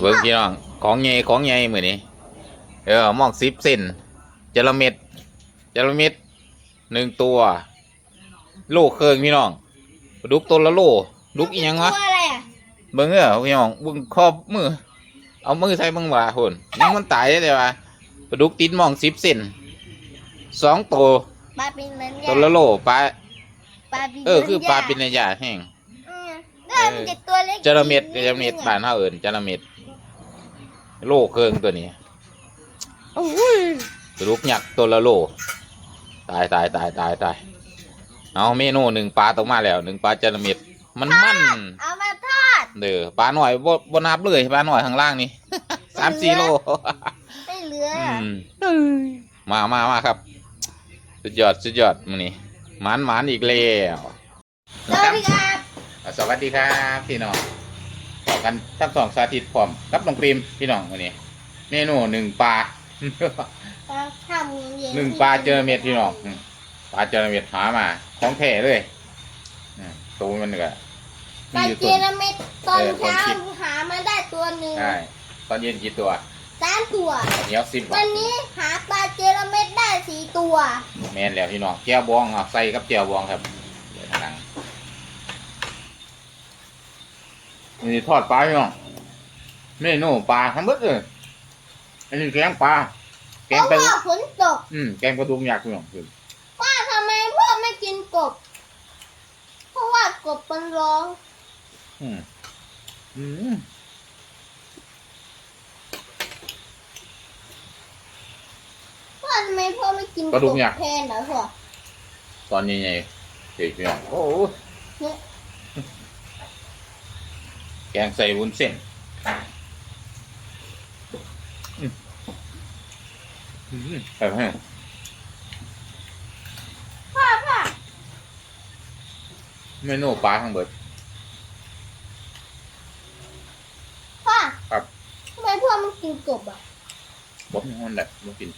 เบิ่งพี่น้องของใหญ่ของใหญ่มื้อนี้เออหมอกสิบเซนจระเม็ดจระเม็ดหนึ่งตัว โลเครื่องพี่น้องปลาดุกตัวละโลดุกอีหยังวะตัวอะไรอะเบิ่งเด้อพี่น้องเบิ่งครอบมือ เอามือใส่เบิ่งว่าหุ่นยังมันตายได้เลยว่าปลาดุกติดหมองสิบเซนสองตัวปลาเป็นนันตัวละโลปลาปลาเป็นเออคือปลาเป็นระยะแห้งอืมได้มันจะตัวเล็กจระเม็ดจระเม็ดบ้านเฮาเอิ้นจระเม็ด โลเครื่องตัวนี้ปลาดุกยักษ์ตัวละโล ตายตายตายตายตายเอาเมนูหนึ่งปลาตกมาแล้วหนึ่งปลาจระเม็ดมันมันเอามาทอดเด้อปลาหน่อยบ่บ่นับเลยปลาหน่อยข้างล่างนี่สามสี่โลไม่เหลืออืมมามามาครับ สุดยอดสุดยอดมื้อนี้หมานหมานอีกแล้วสวัสดีครับอะสวัสดีครับพี่น้องต่อ กันทั้งสองสาธิตพร้อมกับน้องปรีมพี่น้องวันนี้เมนูหนึ่งปลาปลาข้าวมือเย็นหนึ่งปลาเจอเม็ดพี่น้องอืมปลาเจอเม็ดหามา ของแท้เลยอืมตัวมันก็ปลาอยู่เจตัวระเม็ดตอนเออเช้าคนคิดหามาได้ตัวหนึ่งใช่ตอนเย็นกี่ตัวสามตัวเหนียวสิบวันนี้หาปลาเจระเม็ดได้สี่ตัว แม่นแล้วพี่น้องแก้วบองอะใส่กับแก้วบองครับเดี๋ยวทาง นี่ทอดปลาพี่น้องเมนูปลาทั้งหมดเลยอันนี้แกงปลา แกเพงราะปลาว่าฝนตกอืมแกงปลาดุกยักษ์พี่น้องคือว่าทำไมพ่อไม่กินกบ เพราะว่ากบมันร้องอืมอืมพ่อทำไมพ่อไม่กินปลาดุกยักษ์แทนเหรอพ่อตอนนี้ไงเด็กพี่น้องโอ้โหเนี่ยแกงใส่วุ้นเส้นอืมอืมไปให้พ่อพ่อเมนูปลาทั้งเบิด พ่อครับ ทำไมพ่อไม่กินกบอะบ๊อบมันแหละมากิน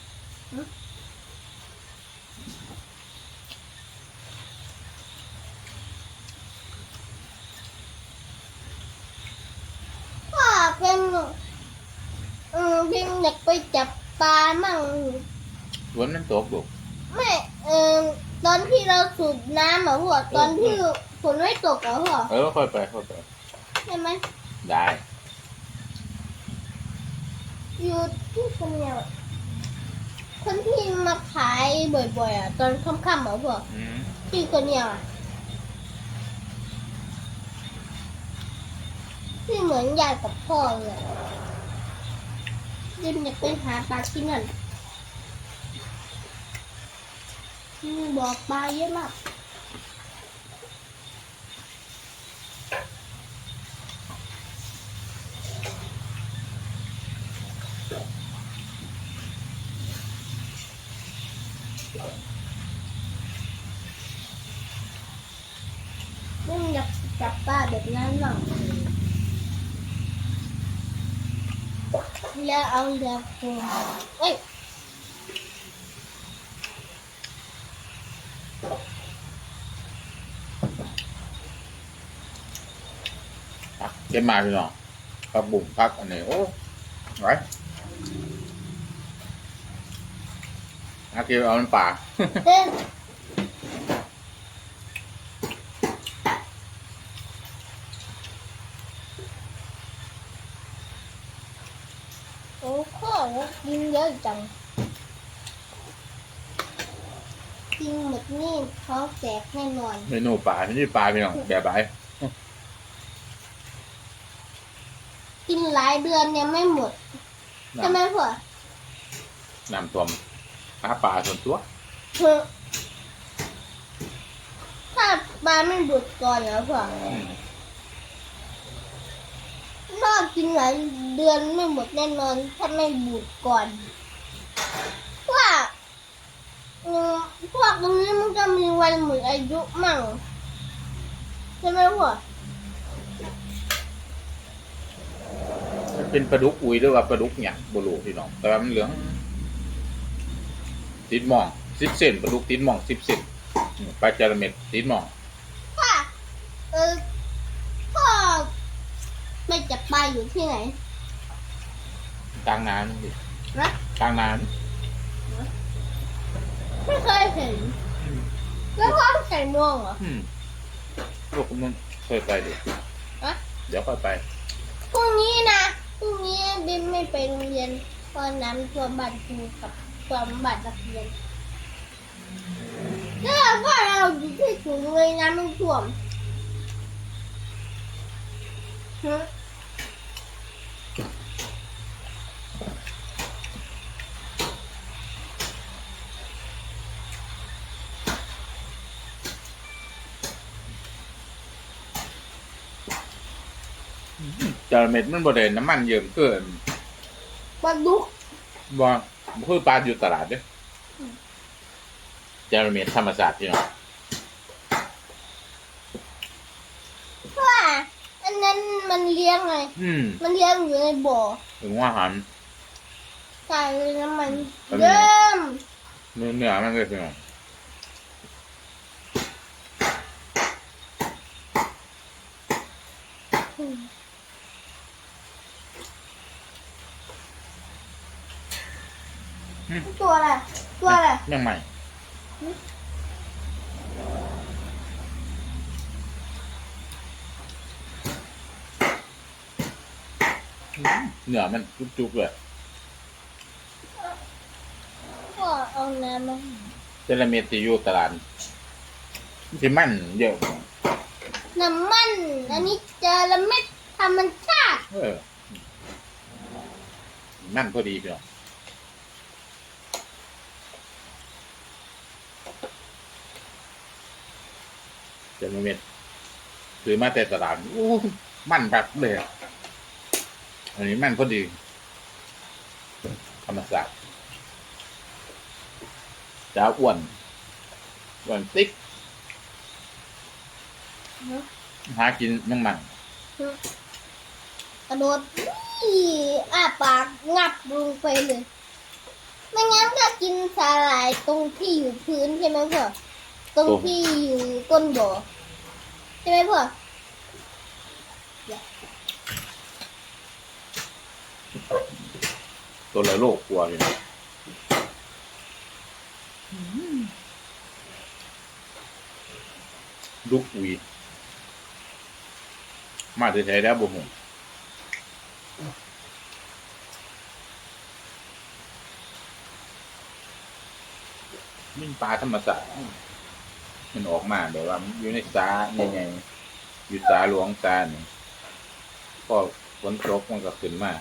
พ่อเป็นเออพิมอยากไปจับปลามั่ง ส วนมันตกลูกไม่เออตอนที่เราสูบน้ำเหรอพ่อตอนที่ฝนไม่ตกเหรอพ่อเออค่อยไปค่อยไปใช่ไหมได้อยู่ที่คนเดียวคนที่มาขายบ่อยๆอะตอนค่ำๆเหรอพ่ออืมที่คนเดียวอะที่เหมือนยายกับพ่อเลยยิมอยากไปหาปลาที่นั่นมี บอกปลาเยอะมากยิมอยากจับปลาแบบนั้นหรอแล้วเอาเรือโฟมเอ้ย อะเก็บมาพี่น้องผักบุ่งผักอันนี้โอ้ไหวอาเก็บเอามันป่าเต้นโอ้ข้อกินเยอะจัง กินหมดนี่ท้องแตกแน่นอนเมนูป่าไม่ใช่ปลาพี่น้องแบบไหนกินหลายเดือนยังไม่หมดใช่ไหมพ่อน้ำท่วมหาปลาส่วนตัวเธอถ้าปลาไม่บุดก่อนแล้วพ่ออืมถ้ากินหลายเดือนไม่หมดแน่นอน ถ้าไม่บุดก่อนว่าอืม พวกตรงนี้มันจะมีวันหมดอายุมั่งใช่ไหมพ่อมันเป็นปลาดุกอุยหรือว่าปลาดุกหยักบลูพี่น้องแต่ว่ามันเหลืองติดหมองสิบเซนปลาดุกติดหมองสิบเซนอืมปลาจาระเม็ดติดหมองพ่อเออพ่อไม่จับปลาอยู่ที่ไหนกลางน้ำดินะกลางน้ ไม่เคยเห็น แล้วพ่อใส่ม่วงเหรอำอืมลูกมันเคยไปดิฮะ เดี๋ยวค่อยไป พรุ่งนี้นะพรุ่งนี้บิมไม่ไปโรงเรียนเพราะน้ำท่วมบ้านครูกับท่วมบ้านนักเรียนแล้วก็เราอยู่ที่สูงเลยน้ำไม่ท่วมฮะ จระเม็ดมันบ่ได้น้ำมันเยิ่มเกินปลาดุกบ่คือปลาอยู่ตลาดเด้อจระเม็ดธรรมศาสตร์พี่น้องเพราะว่า อันนั้นมันเลี้ยงไงอืมมันเลี้ยงอยู่ในบ่อถึงว่าหันใส่เลยน้ำมันเริ่มเนื้อเนื้อมันเลยพี่น้องอืม ตัวอะไร ตัวอะไร ยังใหม่เนื้อมันจุกๆเลยก็เอาน้ำมาเจลาเมดที่อยู่ตลาดที่มันเยอะ น้ำมัน อันนี้เจอละเม็ดธรรมชาติเออมันพอดีพี่น้อง เจลาเม็ดซื้อมาแต่ตลาดอู้มันแบบเลยอันนี้มันพอดี ธรรมศาสตร์จ้าอ้วนอ้วนติ๊กหากินน้ำมันกระโดดอี้อ้าปากงับลงไปเลย ไม่งั้นก็กินสาหร่ายตรงที่อยู่พื้นใช่ไหมพ่อ ตรงตรงที่อยู่ก้นบ่อใช่ไหมพ่อตัวละโลกกลัวอยู่นะลูกอุยมาจะใช้ได้บ่หงมิ่งปลาธรรมศาสตร์ มันออกมาแบบว่าอยู่ในสาใหญ่ๆอยู่สาหลวงสาเนี่ยก็ฝนตกมันก็ขึ้นมา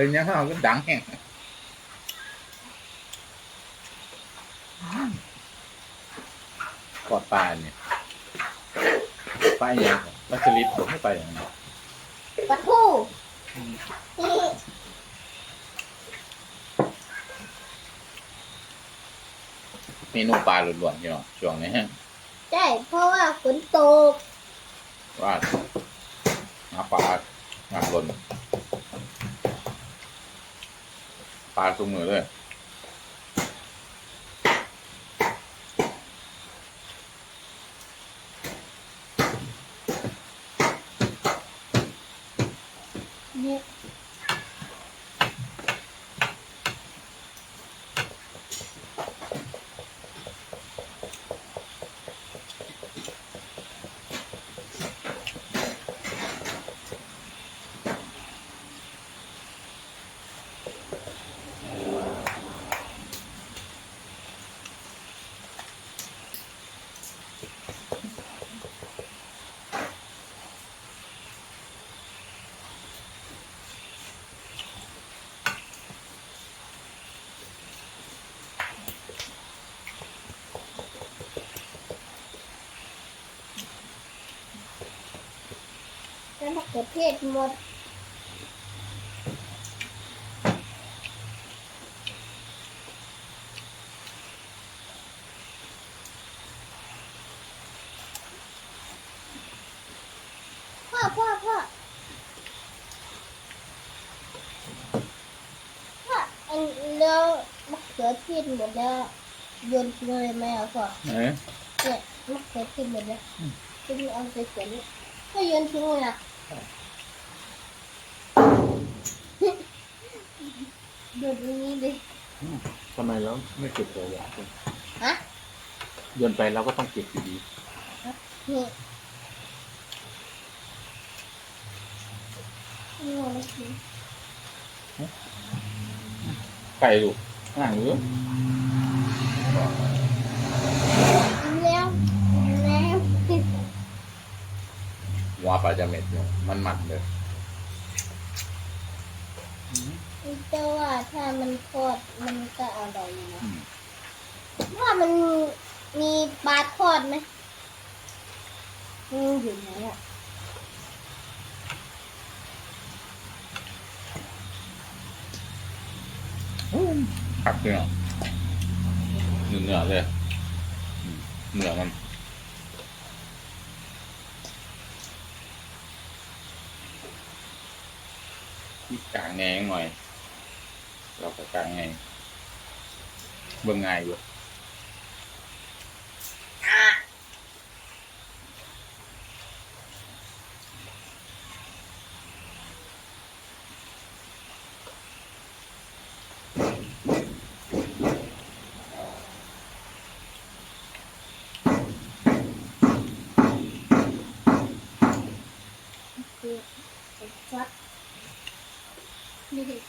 เฮ้ยเนี่ยเขาก็ดังแห้งกอดปลาเนี่ยปลาอย่างปลาสลิดผมไม่ไปอย่างนี้ปลาทูนี่เมนูปลาล้วนๆอยู่เนาะช่วงนี้ฮะใช่เพราะว่าฝนตกว่าหาปลาหาหล่น ปลาทุกมือเลย มะเขือเทศหมดพ่อพ่อพ่อพ่ออันแล้วมะเขือเทศหมดแล้วโยนทิ้งเลยไหมอะพ่อเอ้ยเนี่ยมะเขือเทศหมดแล้วจะมีเอาไปเขียนนี่ก็โยนทิ้งเลยอะ โยนตรงนี้ดิทำไมเราไม่เก็บตัวอย่างฮะโยนไปเราก็ต้องเก็บอยู่ดีนี่นี่อะไรกินไก่ลูกห่างหรือ แล้วแล้ว หั วปลาจะเม็ดเนี่ยมันมันเลยแต่ว่าถ้ามันทอดมันก็อร่อยนะว่ามันมีปลาทอดไหมมันอยู่ไหนอะผักเนื้อเนื้อเลยอืมเนื้อมัน ที่กลางแงงหน่อย เราก็กลางแงงเบิ่งง่ายอยู่ คือฟัด นี่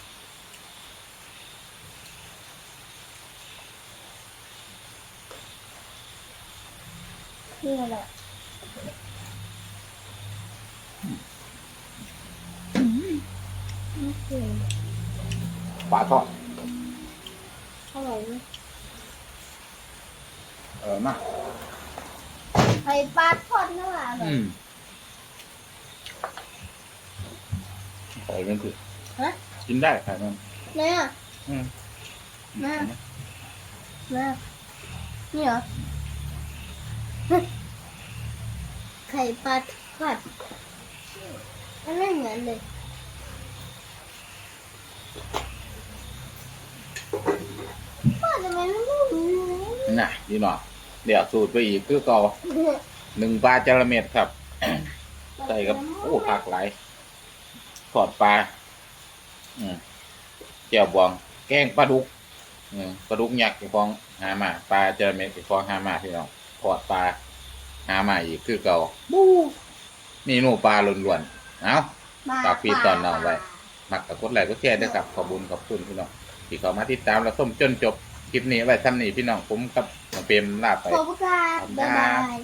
คืออะไรนี่คือปลาทอดอร่อยไหมเออมาไข่ปลาทอดน่าอร่อยอืมใส่มันสิฮะ กินได้ใส่มันไหนอะอืมมามานี่เหรอไข่ปลาทอดมันไม่เหมือนเลยพ่อทำไมมันไม่เหมือนน่ะดีหน่อยเดี๋ยวสูตรไปอีกคือเก่าหนึ่งปลาจระเม็ดครับ ใส่กับโอ้ผักหลายทอดปลาอืม เจียวบองแกงปลาดุกอืมปลาดุกยักษ์กับฟองหามาปลาจระเม็ดกับฟองหามาพี่น้องทอดปลาหามาอีกคือเก่าบู๊นี่หนูปลาล้วนๆเอ้าฝากพี่ตอนน้องไว้มักกับกดไลค์กดแชร์ด้วยครับขอบคุญขอบคุณพี่น้องที่เข้ามาติดตามและส้มจนจบคลิปนี้ไว้ทำนี่พี่น้องผมกับน้องเปรมลาไปขอบคุณครับบ๊ายบาย